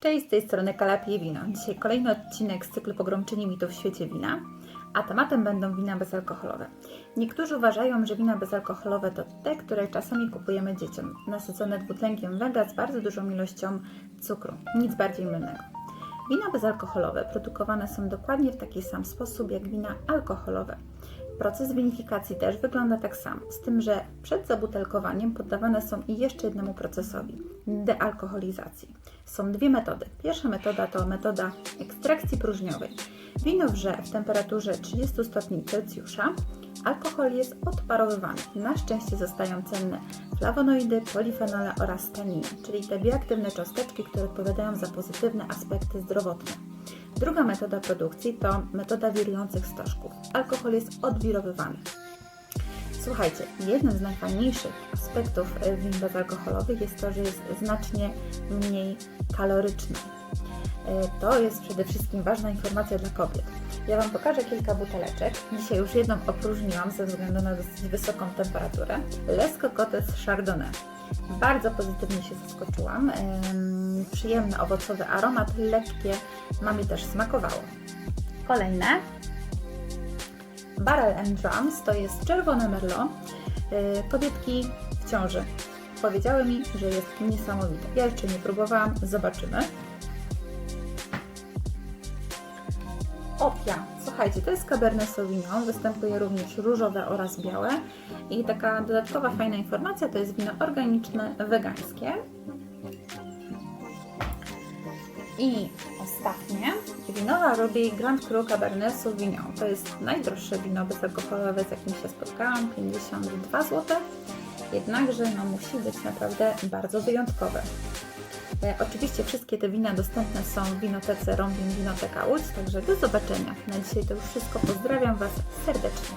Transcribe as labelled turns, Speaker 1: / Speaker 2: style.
Speaker 1: Cześć, z tej strony Kalapie Wino. Dzisiaj kolejny odcinek z cyklu Pogromczyni mitów w świecie wina, a tematem będą wina bezalkoholowe. Niektórzy uważają, że wina bezalkoholowe to te, które czasami kupujemy dzieciom, nasycone dwutlenkiem węgla z bardzo dużą ilością cukru. Nic bardziej mylnego. Wina bezalkoholowe produkowane są dokładnie w taki sam sposób jak wina alkoholowe. Proces winifikacji też wygląda tak samo, z tym, że przed zabutelkowaniem poddawane są i jeszcze jednemu procesowi dealkoholizacji. Są dwie metody. Pierwsza metoda to metoda ekstrakcji próżniowej. Wino wrze w temperaturze 30 stopni Celsjusza. Alkohol jest odparowywany. Na szczęście zostają cenne flawonoidy, polifenole oraz taniny, czyli te bioaktywne cząsteczki, które odpowiadają za pozytywne aspekty zdrowotne. Druga metoda produkcji to metoda wirujących stożków. Alkohol jest odwirowywany. Słuchajcie, jednym z najfajniejszych aspektów e, win bezalkoholowych jest to, że jest znacznie mniej kaloryczny. E, To jest przede wszystkim ważna informacja dla kobiet. Ja Wam pokażę kilka buteleczek. Dzisiaj już jedną opróżniłam ze względu na dosyć wysoką temperaturę. Les Cocottes Chardonnay. Bardzo pozytywnie się zaskoczyłam. Przyjemny owocowy aromat, lekkie, mamie też smakowało. Kolejne Barrel and Drums to jest czerwone merlot. Yy, Kobietki w ciąży powiedziały mi, że jest niesamowite. Ja jeszcze nie próbowałam, zobaczymy. Opia. Słuchajcie, to jest Cabernet Sauvignon, występuje również różowe oraz białe. I taka dodatkowa fajna informacja, to jest wino organiczne, wegańskie. I ostatnie, winowa Ruby Grand Cru Cabernet Sauvignon. To jest najdroższe wino bezalkoholowe, z jakim się spotkałam, 52 zł. Jednakże no, musi być naprawdę bardzo wyjątkowe. Oczywiście wszystkie te wina dostępne są w winotece Rombin Winoteka Łódź, także do zobaczenia. Na dzisiaj to już wszystko. Pozdrawiam Was serdecznie.